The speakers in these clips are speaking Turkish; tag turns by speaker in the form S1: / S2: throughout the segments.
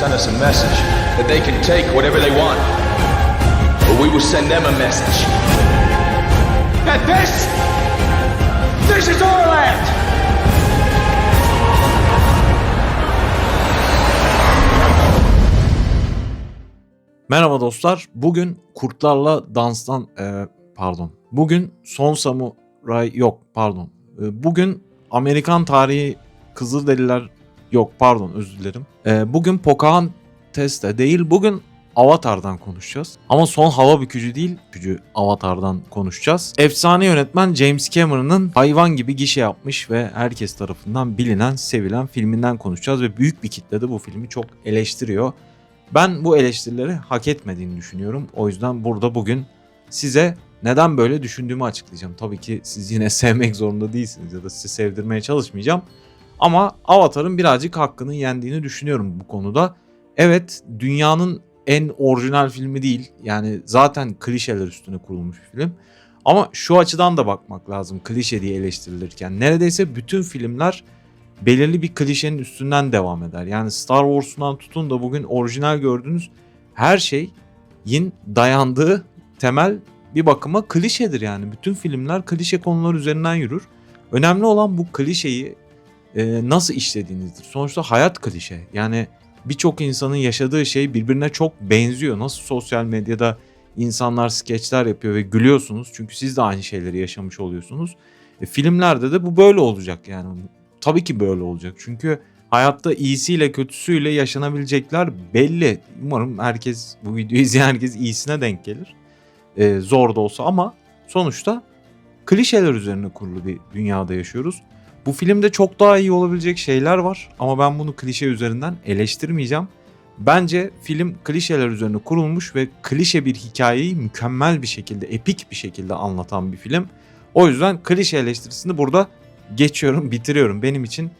S1: send us a message that they can take whatever they want. But we will send them a message. That this, this is our land!
S2: Merhaba dostlar. Bugün kurtlarla danstan e, pardon. Bugün Son Samuray yok pardon. E, bugün Amerikan tarihi Kızılderililer yok pardon özür dilerim. E, bugün Pocahontas'te değil bugün Avatar'dan konuşacağız. Ama son hava bükücü değil, bükücü Avatar'dan konuşacağız. Efsane yönetmen James Cameron'ın hayvan gibi gişe yapmış ve herkes tarafından bilinen, sevilen filminden konuşacağız ve büyük bir kitle de bu filmi çok eleştiriyor. Ben bu eleştirileri hak etmediğini düşünüyorum. O yüzden burada bugün size neden böyle düşündüğümü açıklayacağım. Tabii ki siz yine sevmek zorunda değilsiniz ya da sizi sevdirmeye çalışmayacağım. Ama Avatar'ın birazcık hakkının yendiğini düşünüyorum bu konuda. Evet dünyanın en orijinal filmi değil. Yani zaten klişeler üstüne kurulmuş bir film. Ama şu açıdan da bakmak lazım klişe diye eleştirilirken. Neredeyse bütün filmler belirli bir klişenin üstünden devam eder. Yani Star Wars'undan tutun da bugün orijinal gördüğünüz her şeyin dayandığı temel bir bakıma klişedir yani. Bütün filmler klişe konular üzerinden yürür. Önemli olan bu klişeyi e, nasıl işlediğinizdir. Sonuçta hayat klişe. Yani birçok insanın yaşadığı şey birbirine çok benziyor. Nasıl sosyal medyada insanlar skeçler yapıyor ve gülüyorsunuz. Çünkü siz de aynı şeyleri yaşamış oluyorsunuz. E, filmlerde de bu böyle olacak yani. Tabii ki böyle olacak. Çünkü hayatta iyisiyle kötüsüyle yaşanabilecekler belli. Umarım herkes bu videoyu izleyen herkes iyisine denk gelir. Ee, zor da olsa ama sonuçta klişeler üzerine kurulu bir dünyada yaşıyoruz. Bu filmde çok daha iyi olabilecek şeyler var ama ben bunu klişe üzerinden eleştirmeyeceğim. Bence film klişeler üzerine kurulmuş ve klişe bir hikayeyi mükemmel bir şekilde, epik bir şekilde anlatan bir film. O yüzden klişe eleştirisini burada geçiyorum, bitiriyorum. Benim için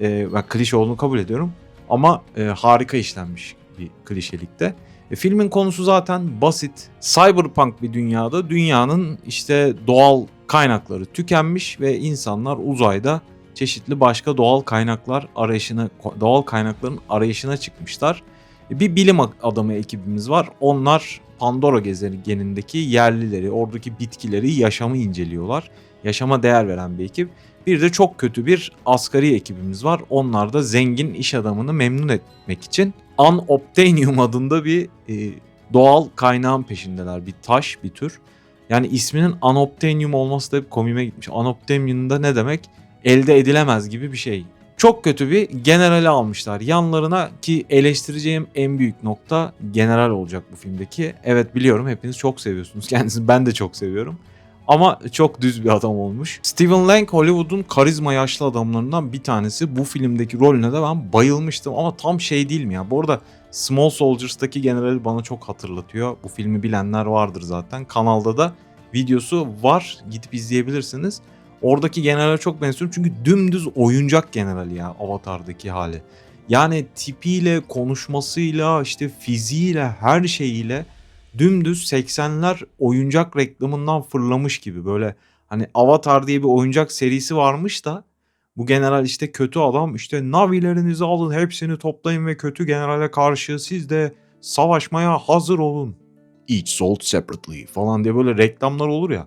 S2: e, ben klişe olduğunu kabul ediyorum ama e, harika işlenmiş bir klişelikte. E, filmin konusu zaten basit. Cyberpunk bir dünyada dünyanın işte doğal kaynakları tükenmiş ve insanlar uzayda çeşitli başka doğal kaynaklar arayışına doğal kaynakların arayışına çıkmışlar. E, Bir bilim adamı ekibimiz var. Onlar Pandora gezegenindeki yerlileri, oradaki bitkileri, yaşamı inceliyorlar. Yaşama değer veren bir ekip. Bir de çok kötü bir asgari ekibimiz var. Onlar da zengin iş adamını memnun etmek için Unobtainium adında bir e, doğal kaynağın peşindeler. Bir taş, bir tür. Yani isminin Unobtainium olması da hep komiğime gitmiş. Unobtainium da ne demek? Elde edilemez gibi bir şey. Çok kötü bir generali almışlar yanlarına ki eleştireceğim en büyük nokta general olacak bu filmdeki. Evet biliyorum hepiniz çok seviyorsunuz kendisini ben de çok seviyorum. Ama çok düz bir adam olmuş. Steven Lang Hollywood'un karizma yaşlı adamlarından bir tanesi. Bu filmdeki rolüne de ben bayılmıştım ama tam şey değil mi ya? Bu arada Small Soldiers'taki generali bana çok hatırlatıyor. Bu filmi bilenler vardır zaten. Kanalda da videosu var. Gidip izleyebilirsiniz. Oradaki generale çok benziyorum çünkü dümdüz oyuncak generali ya Avatar'daki hali. Yani tipiyle, konuşmasıyla, işte fiziğiyle, her şeyiyle dümdüz 80'ler oyuncak reklamından fırlamış gibi böyle hani Avatar diye bir oyuncak serisi varmış da bu general işte kötü adam işte navilerinizi alın hepsini toplayın ve kötü generale karşı siz de savaşmaya hazır olun. Each sold separately falan diye böyle reklamlar olur ya.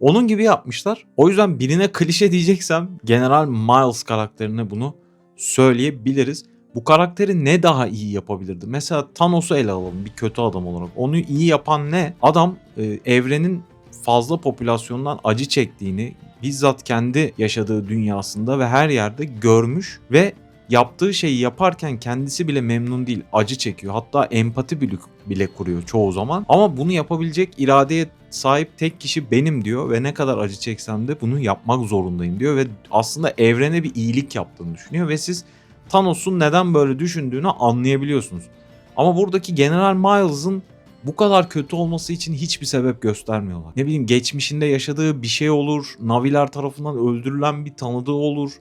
S2: Onun gibi yapmışlar. O yüzden birine klişe diyeceksem General Miles karakterine bunu söyleyebiliriz. Bu karakteri ne daha iyi yapabilirdi? Mesela Thanos'u ele alalım bir kötü adam olarak. Onu iyi yapan ne? Adam e, evrenin fazla popülasyondan acı çektiğini bizzat kendi yaşadığı dünyasında ve her yerde görmüş ve yaptığı şeyi yaparken kendisi bile memnun değil, acı çekiyor. Hatta empati bile, kuruyor çoğu zaman. Ama bunu yapabilecek iradeye sahip tek kişi benim diyor ve ne kadar acı çeksem de bunu yapmak zorundayım diyor ve aslında evrene bir iyilik yaptığını düşünüyor ve siz Thanos'un neden böyle düşündüğünü anlayabiliyorsunuz. Ama buradaki General Miles'ın bu kadar kötü olması için hiçbir sebep göstermiyorlar. Ne bileyim geçmişinde yaşadığı bir şey olur, Naviler tarafından öldürülen bir tanıdığı olur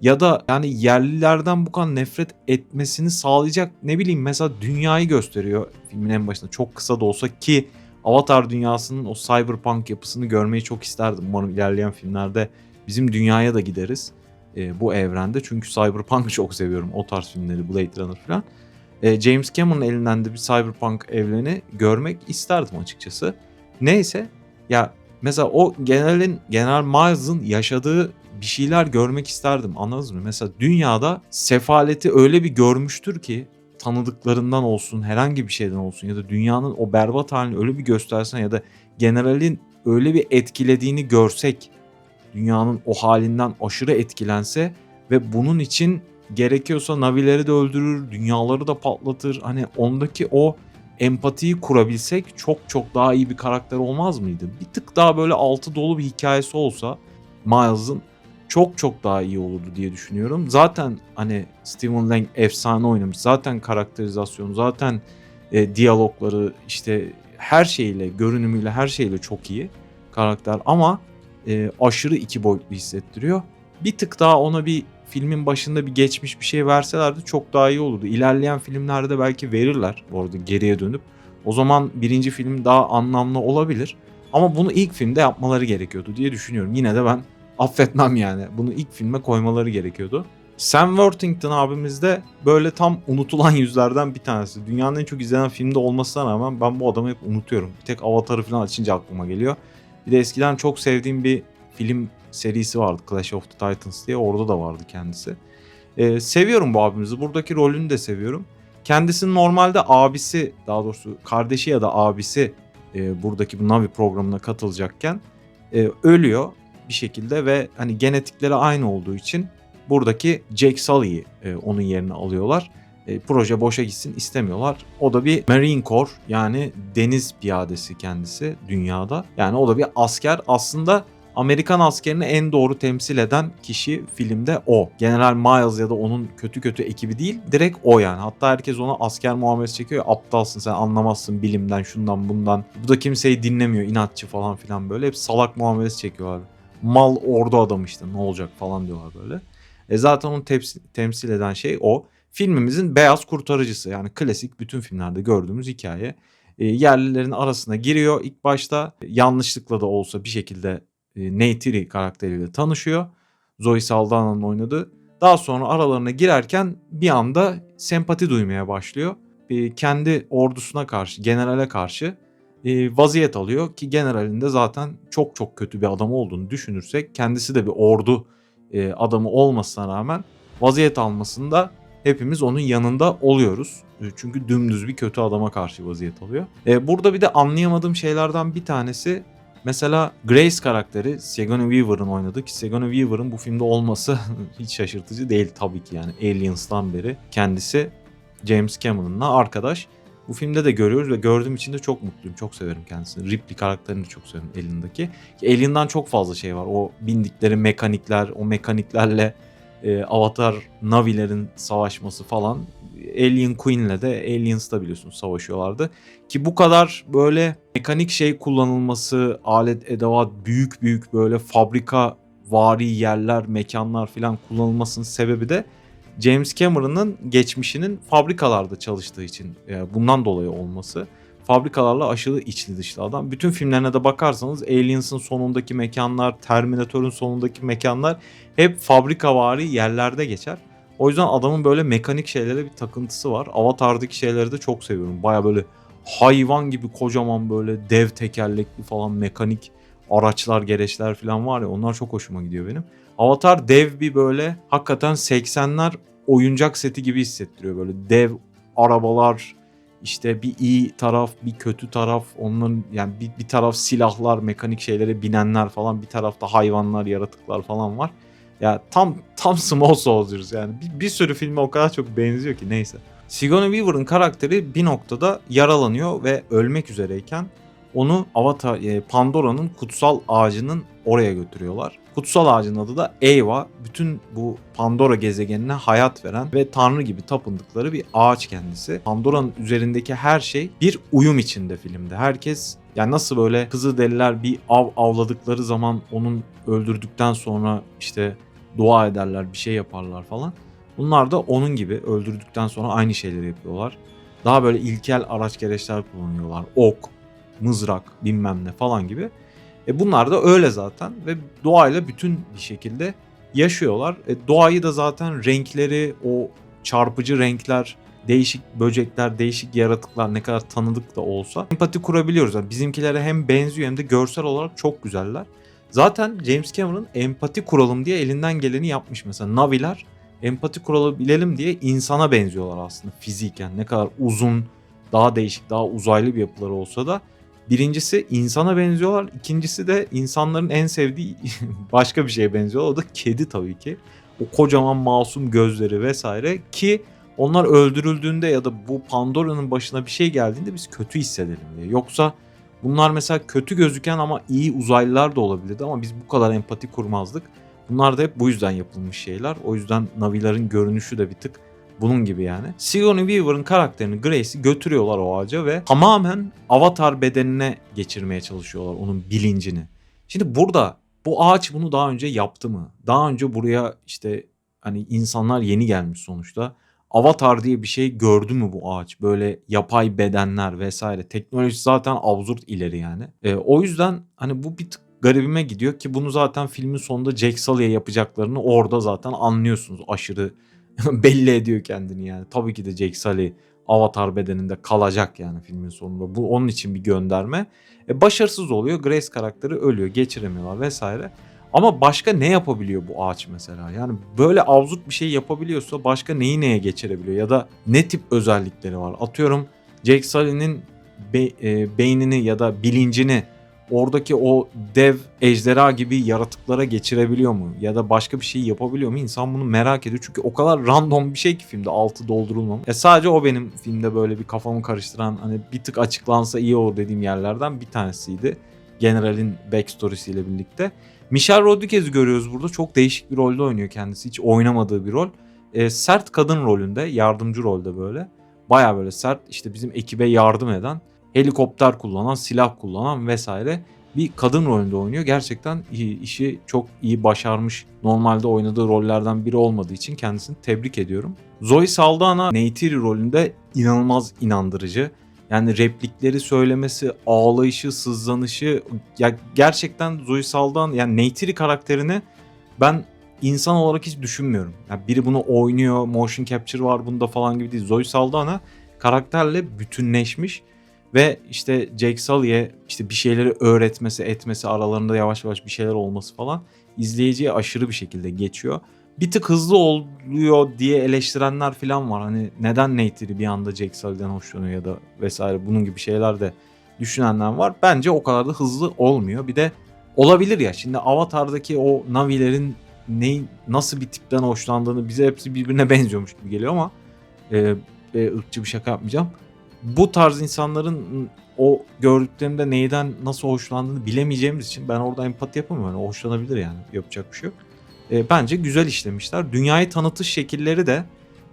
S2: ya da yani yerlilerden bu kadar nefret etmesini sağlayacak ne bileyim mesela dünyayı gösteriyor filmin en başında çok kısa da olsa ki Avatar dünyasının o cyberpunk yapısını görmeyi çok isterdim. Umarım ilerleyen filmlerde bizim dünyaya da gideriz e, bu evrende. Çünkü cyberpunk çok seviyorum o tarz filmleri Blade Runner falan. E, James Cameron'ın elinden de bir cyberpunk evreni görmek isterdim açıkçası. Neyse ya mesela o generalin General Miles'ın yaşadığı bir şeyler görmek isterdim anladınız mı? Mesela dünyada sefaleti öyle bir görmüştür ki tanıdıklarından olsun herhangi bir şeyden olsun ya da dünyanın o berbat halini öyle bir göstersen ya da generalin öyle bir etkilediğini görsek dünyanın o halinden aşırı etkilense ve bunun için gerekiyorsa Navileri de öldürür, dünyaları da patlatır. Hani ondaki o empatiyi kurabilsek çok çok daha iyi bir karakter olmaz mıydı? Bir tık daha böyle altı dolu bir hikayesi olsa Miles'ın çok çok daha iyi olurdu diye düşünüyorum. Zaten hani Stephen Lang efsane oynamış. Zaten karakterizasyonu, zaten e, diyalogları işte her şeyle, görünümüyle her şeyle çok iyi karakter ama e, aşırı iki boyutlu hissettiriyor. Bir tık daha ona bir filmin başında bir geçmiş bir şey verselerdi çok daha iyi olurdu. İlerleyen filmlerde belki verirler bu arada geriye dönüp. O zaman birinci film daha anlamlı olabilir. Ama bunu ilk filmde yapmaları gerekiyordu diye düşünüyorum. Yine de ben affetmem yani. Bunu ilk filme koymaları gerekiyordu. Sam Worthington abimiz de böyle tam unutulan yüzlerden bir tanesi. Dünyanın en çok izlenen filmde olmasına rağmen ben bu adamı hep unutuyorum. Bir tek Avatar'ı falan açınca aklıma geliyor. Bir de eskiden çok sevdiğim bir film serisi vardı. Clash of the Titans diye. Orada da vardı kendisi. Ee, seviyorum bu abimizi. Buradaki rolünü de seviyorum. Kendisinin normalde abisi daha doğrusu kardeşi ya da abisi e, buradaki bu Navi programına katılacakken e, ölüyor bir şekilde ve hani genetikleri aynı olduğu için buradaki Jake Sully'yi e, onun yerine alıyorlar. E, proje boşa gitsin istemiyorlar. O da bir Marine Corps yani deniz piyadesi kendisi dünyada. Yani o da bir asker. Aslında Amerikan askerini en doğru temsil eden kişi filmde o. General Miles ya da onun kötü kötü ekibi değil. Direkt o yani. Hatta herkes ona asker muamelesi çekiyor. Aptalsın sen anlamazsın bilimden şundan bundan. Bu da kimseyi dinlemiyor inatçı falan filan böyle. Hep salak muamelesi çekiyorlar. Mal ordu adam işte ne olacak falan diyorlar böyle. E zaten onu tepsi- temsil eden şey o. Filmimizin beyaz kurtarıcısı yani klasik bütün filmlerde gördüğümüz hikaye. E, yerlilerin arasına giriyor ilk başta yanlışlıkla da olsa bir şekilde e, Neytiri karakteriyle tanışıyor. Zoe Saldana'nın oynadığı. Daha sonra aralarına girerken bir anda sempati duymaya başlıyor. E, kendi ordusuna karşı, generale karşı e, vaziyet alıyor ki generalin de zaten çok çok kötü bir adam olduğunu düşünürsek kendisi de bir ordu e, adamı olmasına rağmen vaziyet almasında hepimiz onun yanında oluyoruz. E, Çünkü dümdüz bir kötü adama karşı vaziyet alıyor. Burada bir de anlayamadığım şeylerden bir tanesi mesela Grace karakteri Sigourney Weaver'ın oynadığı ki Sigourney Weaver'ın bu filmde olması hiç şaşırtıcı değil tabii ki yani Aliens'tan beri kendisi James Cameron'la arkadaş. Bu filmde de görüyoruz ve gördüğüm için de çok mutluyum. Çok severim kendisini. Ripley karakterini de çok severim Alien'daki. Ki Alien'dan çok fazla şey var. O bindikleri mekanikler, o mekaniklerle e, Avatar Navi'lerin savaşması falan. Alien Queen'le de Aliens'ta biliyorsunuz savaşıyorlardı. Ki bu kadar böyle mekanik şey kullanılması, alet edevat, büyük büyük böyle fabrika vari yerler, mekanlar falan kullanılmasının sebebi de James Cameron'ın geçmişinin fabrikalarda çalıştığı için e, bundan dolayı olması. Fabrikalarla aşırı içli dışlı adam. Bütün filmlerine de bakarsanız Aliens'ın sonundaki mekanlar, Terminator'ın sonundaki mekanlar hep fabrikavari yerlerde geçer. O yüzden adamın böyle mekanik şeylere bir takıntısı var. Avatar'daki şeyleri de çok seviyorum. Baya böyle hayvan gibi kocaman böyle dev tekerlekli falan mekanik araçlar, gereçler falan var ya onlar çok hoşuma gidiyor benim. Avatar dev bir böyle hakikaten 80'ler oyuncak seti gibi hissettiriyor böyle dev arabalar işte bir iyi taraf bir kötü taraf onların yani bir, bir taraf silahlar mekanik şeylere binenler falan bir tarafta hayvanlar yaratıklar falan var. Ya tam tam Small Soldiers yani bir, bir sürü filme o kadar çok benziyor ki neyse. Sigourney Weaver'ın karakteri bir noktada yaralanıyor ve ölmek üzereyken onu Avatar e, Pandora'nın kutsal ağacının oraya götürüyorlar. Kutsal ağacın adı da Eva. Bütün bu Pandora gezegenine hayat veren ve tanrı gibi tapındıkları bir ağaç kendisi. Pandora'nın üzerindeki her şey bir uyum içinde filmde. Herkes yani nasıl böyle Kızılderililer bir av avladıkları zaman onun öldürdükten sonra işte dua ederler, bir şey yaparlar falan. Bunlar da onun gibi öldürdükten sonra aynı şeyleri yapıyorlar. Daha böyle ilkel araç gereçler kullanıyorlar. Ok, mızrak, bilmem ne falan gibi. E bunlar da öyle zaten ve doğayla bütün bir şekilde yaşıyorlar. E doğayı da zaten renkleri, o çarpıcı renkler, değişik böcekler, değişik yaratıklar ne kadar tanıdık da olsa empati kurabiliyoruz. Yani bizimkilere hem benziyor hem de görsel olarak çok güzeller. Zaten James Cameron empati kuralım diye elinden geleni yapmış. Mesela Naviler empati kurabilelim diye insana benziyorlar aslında fiziken. Ne kadar uzun, daha değişik, daha uzaylı bir yapıları olsa da birincisi insana benziyorlar. ikincisi de insanların en sevdiği başka bir şeye benziyor. O da kedi tabii ki. O kocaman masum gözleri vesaire ki onlar öldürüldüğünde ya da bu Pandora'nın başına bir şey geldiğinde biz kötü hissedelim diye. Yoksa bunlar mesela kötü gözüken ama iyi uzaylılar da olabilirdi ama biz bu kadar empati kurmazdık. Bunlar da hep bu yüzden yapılmış şeyler. O yüzden Navi'ların görünüşü de bir tık bunun gibi yani. Sigourney Weaver'ın karakterini Grace'i götürüyorlar o ağaca ve tamamen avatar bedenine geçirmeye çalışıyorlar onun bilincini. Şimdi burada bu ağaç bunu daha önce yaptı mı? Daha önce buraya işte hani insanlar yeni gelmiş sonuçta. Avatar diye bir şey gördü mü bu ağaç? Böyle yapay bedenler vesaire. Teknoloji zaten absürt ileri yani. E, o yüzden hani bu bir tık garibime gidiyor ki bunu zaten filmin sonunda Jack Sully'e yapacaklarını orada zaten anlıyorsunuz. Aşırı belli ediyor kendini yani. Tabii ki de Jack Sully avatar bedeninde kalacak yani filmin sonunda. Bu onun için bir gönderme. E, başarısız oluyor. Grace karakteri ölüyor. Geçiremiyorlar vesaire. Ama başka ne yapabiliyor bu ağaç mesela? Yani böyle absürt bir şey yapabiliyorsa başka neyi neye geçirebiliyor? Ya da ne tip özellikleri var? Atıyorum Jake Sully'nin be- e, beynini ya da bilincini oradaki o dev ejderha gibi yaratıklara geçirebiliyor mu? Ya da başka bir şey yapabiliyor mu? İnsan bunu merak ediyor. Çünkü o kadar random bir şey ki filmde altı doldurulmamış. E sadece o benim filmde böyle bir kafamı karıştıran hani bir tık açıklansa iyi olur dediğim yerlerden bir tanesiydi. General'in backstory'siyle birlikte. Michelle Rodriguez'i görüyoruz burada. Çok değişik bir rolde oynuyor kendisi. Hiç oynamadığı bir rol. E, sert kadın rolünde, yardımcı rolde böyle. Baya böyle sert işte bizim ekibe yardım eden, helikopter kullanan, silah kullanan vesaire bir kadın rolünde oynuyor. Gerçekten işi çok iyi başarmış. Normalde oynadığı rollerden biri olmadığı için kendisini tebrik ediyorum. Zoe Saldana Neytiri rolünde inanılmaz inandırıcı. Yani replikleri söylemesi, ağlayışı, sızlanışı ya gerçekten Zoe Saldana yani Neytiri karakterini ben insan olarak hiç düşünmüyorum. Yani biri bunu oynuyor, motion capture var bunda falan gibi değil. Zoe Saldana karakterle bütünleşmiş ve işte Jake Sully'e işte bir şeyleri öğretmesi, etmesi, aralarında yavaş yavaş bir şeyler olması falan izleyiciye aşırı bir şekilde geçiyor. Bir tık hızlı oluyor diye eleştirenler falan var. Hani neden Neytiri bir anda Jake Sully'den hoşlanıyor ya da vesaire bunun gibi şeyler de düşünenler var. Bence o kadar da hızlı olmuyor. Bir de olabilir ya şimdi Avatar'daki o Navi'lerin ne, nasıl bir tipten hoşlandığını bize hepsi birbirine benziyormuş gibi geliyor ama e, e, ırkçı bir şaka yapmayacağım. Bu tarz insanların o gördüklerinde neyden nasıl hoşlandığını bilemeyeceğimiz için ben orada empati yapamıyorum. Yani hoşlanabilir yani yapacak bir şey yok. E, bence güzel işlemişler. Dünyayı tanıtış şekilleri de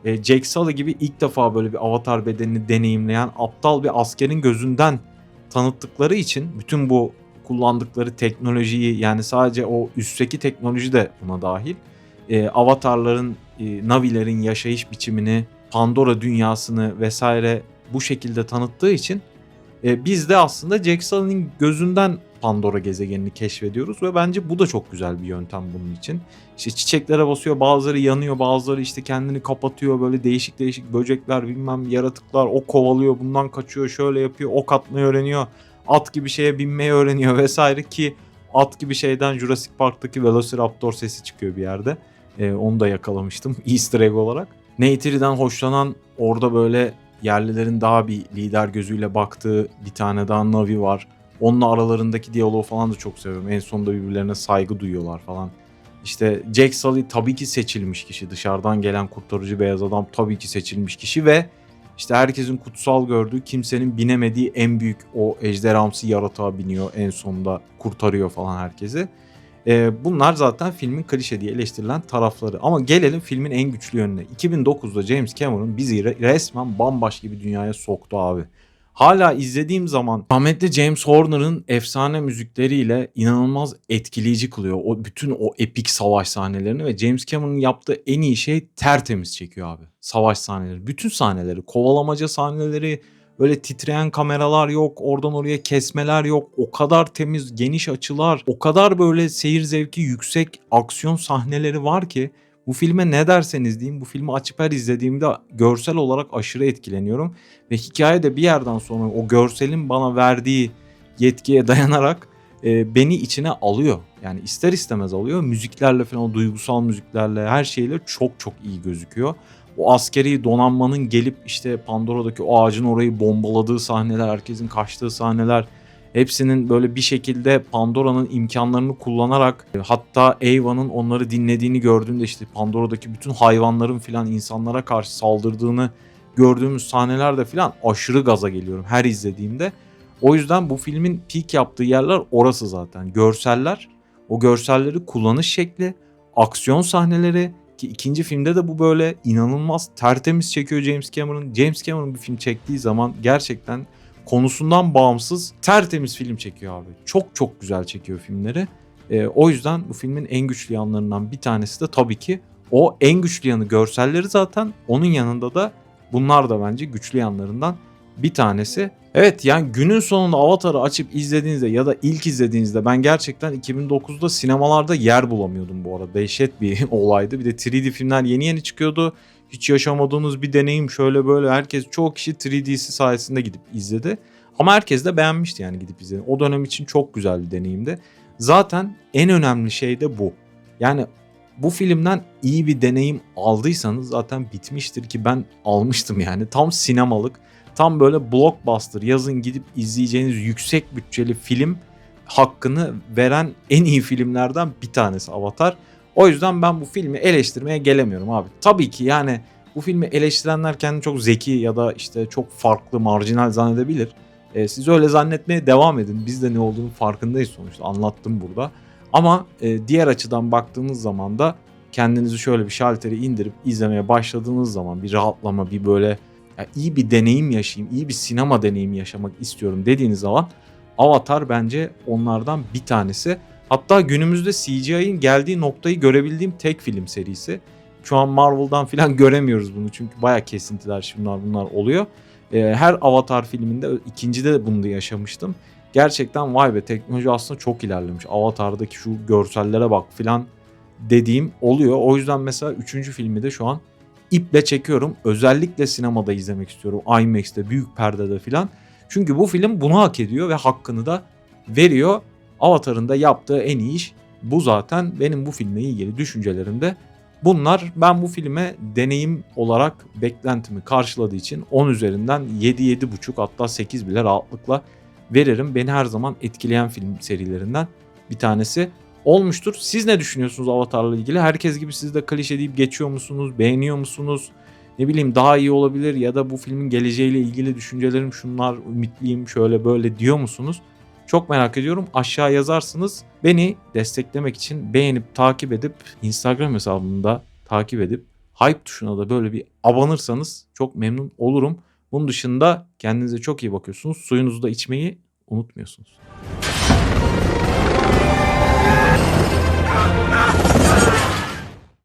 S2: e, Jake Sully gibi ilk defa böyle bir avatar bedenini deneyimleyen aptal bir askerin gözünden tanıttıkları için bütün bu kullandıkları teknolojiyi yani sadece o üstteki teknoloji de buna dahil. E, avatarların, e, Navi'lerin yaşayış biçimini, Pandora dünyasını vesaire bu şekilde tanıttığı için e, biz de aslında Jack Sully'nin gözünden Pandora gezegenini keşfediyoruz ve bence bu da çok güzel bir yöntem bunun için. İşte çiçeklere basıyor, bazıları yanıyor, bazıları işte kendini kapatıyor, böyle değişik değişik böcekler, bilmem yaratıklar, o kovalıyor, bundan kaçıyor, şöyle yapıyor, ok atmayı öğreniyor, at gibi şeye binmeyi öğreniyor vesaire ki at gibi şeyden Jurassic Park'taki Velociraptor sesi çıkıyor bir yerde. E, onu da yakalamıştım easter egg olarak. Neytiri'den hoşlanan orada böyle yerlilerin daha bir lider gözüyle baktığı bir tane daha Navi var. Onunla aralarındaki diyaloğu falan da çok seviyorum. En sonunda birbirlerine saygı duyuyorlar falan. İşte Jack Sully tabii ki seçilmiş kişi. Dışarıdan gelen kurtarıcı beyaz adam tabii ki seçilmiş kişi ve işte herkesin kutsal gördüğü, kimsenin binemediği en büyük o ejderhamsı yaratığa biniyor. En sonunda kurtarıyor falan herkesi. Ee, bunlar zaten filmin klişe diye eleştirilen tarafları. Ama gelelim filmin en güçlü yönüne. 2009'da James Cameron bizi resmen bambaşka bir dünyaya soktu abi. Hala izlediğim zaman rahmetli James Horner'ın efsane müzikleriyle inanılmaz etkileyici kılıyor. O bütün o epik savaş sahnelerini ve James Cameron'ın yaptığı en iyi şey tertemiz çekiyor abi. Savaş sahneleri. Bütün sahneleri, kovalamaca sahneleri, Böyle titreyen kameralar yok, oradan oraya kesmeler yok. O kadar temiz, geniş açılar, o kadar böyle seyir zevki yüksek aksiyon sahneleri var ki Bu filme ne derseniz diyeyim bu filmi açıp her izlediğimde görsel olarak aşırı etkileniyorum. Ve hikaye de bir yerden sonra o görselin bana verdiği yetkiye dayanarak e, beni içine alıyor. Yani ister istemez alıyor. Müziklerle falan duygusal müziklerle her şeyle çok çok iyi gözüküyor. O askeri donanmanın gelip işte Pandora'daki o ağacın orayı bombaladığı sahneler, herkesin kaçtığı sahneler hepsinin böyle bir şekilde Pandora'nın imkanlarını kullanarak e, hatta Eva'nın onları dinlediğini gördüğünde işte Pandora'daki bütün hayvanların filan insanlara karşı saldırdığını gördüğümüz sahnelerde filan aşırı gaza geliyorum her izlediğimde. O yüzden bu filmin peak yaptığı yerler orası zaten. Görseller, o görselleri kullanış şekli, aksiyon sahneleri ki ikinci filmde de bu böyle inanılmaz tertemiz çekiyor James Cameron. James Cameron bir film çektiği zaman gerçekten konusundan bağımsız tertemiz film çekiyor abi. Çok çok güzel çekiyor filmleri. Ee, o yüzden bu filmin en güçlü yanlarından bir tanesi de tabii ki o en güçlü yanı görselleri zaten. Onun yanında da bunlar da bence güçlü yanlarından bir tanesi. Evet yani günün sonunda Avatar'ı açıp izlediğinizde ya da ilk izlediğinizde ben gerçekten 2009'da sinemalarda yer bulamıyordum bu arada. Dehşet bir olaydı. Bir de 3D filmler yeni yeni çıkıyordu. Hiç yaşamadığınız bir deneyim şöyle böyle herkes çoğu kişi 3D'si sayesinde gidip izledi. Ama herkes de beğenmişti yani gidip izledi. O dönem için çok güzel bir deneyimdi. Zaten en önemli şey de bu. Yani bu filmden iyi bir deneyim aldıysanız zaten bitmiştir ki ben almıştım yani. Tam sinemalık, tam böyle blockbuster yazın gidip izleyeceğiniz yüksek bütçeli film hakkını veren en iyi filmlerden bir tanesi Avatar. O yüzden ben bu filmi eleştirmeye gelemiyorum abi. Tabii ki yani bu filmi eleştirenler kendini çok zeki ya da işte çok farklı, marjinal zannedebilir. E, siz öyle zannetmeye devam edin. Biz de ne olduğunu farkındayız sonuçta. Anlattım burada. Ama e, diğer açıdan baktığınız zaman da kendinizi şöyle bir şalteri indirip izlemeye başladığınız zaman bir rahatlama, bir böyle ya iyi bir deneyim yaşayayım, iyi bir sinema deneyimi yaşamak istiyorum dediğiniz zaman Avatar bence onlardan bir tanesi. Hatta günümüzde CGI'nin geldiği noktayı görebildiğim tek film serisi. Şu an Marvel'dan falan göremiyoruz bunu çünkü baya kesintiler şunlar bunlar oluyor. Ee, her Avatar filminde ikincide de bunu da yaşamıştım. Gerçekten vay be teknoloji aslında çok ilerlemiş. Avatar'daki şu görsellere bak filan dediğim oluyor. O yüzden mesela üçüncü filmi de şu an iple çekiyorum. Özellikle sinemada izlemek istiyorum. IMAX'te, büyük perdede filan. Çünkü bu film bunu hak ediyor ve hakkını da veriyor. Avatar'ın da yaptığı en iyi iş bu zaten. Benim bu filmle ilgili düşüncelerim de bunlar. Ben bu filme deneyim olarak beklentimi karşıladığı için 10 üzerinden 7-7,5 hatta 8 bile rahatlıkla veririm. Beni her zaman etkileyen film serilerinden bir tanesi olmuştur. Siz ne düşünüyorsunuz Avatar'la ilgili? Herkes gibi siz de klişe deyip geçiyor musunuz? Beğeniyor musunuz? Ne bileyim daha iyi olabilir ya da bu filmin geleceğiyle ilgili düşüncelerim şunlar, ümitliyim şöyle böyle diyor musunuz? Çok merak ediyorum. Aşağı yazarsınız. Beni desteklemek için beğenip takip edip Instagram hesabımda takip edip hype tuşuna da böyle bir abanırsanız çok memnun olurum. Bunun dışında kendinize çok iyi bakıyorsunuz. Suyunuzu da içmeyi unutmuyorsunuz. 打打打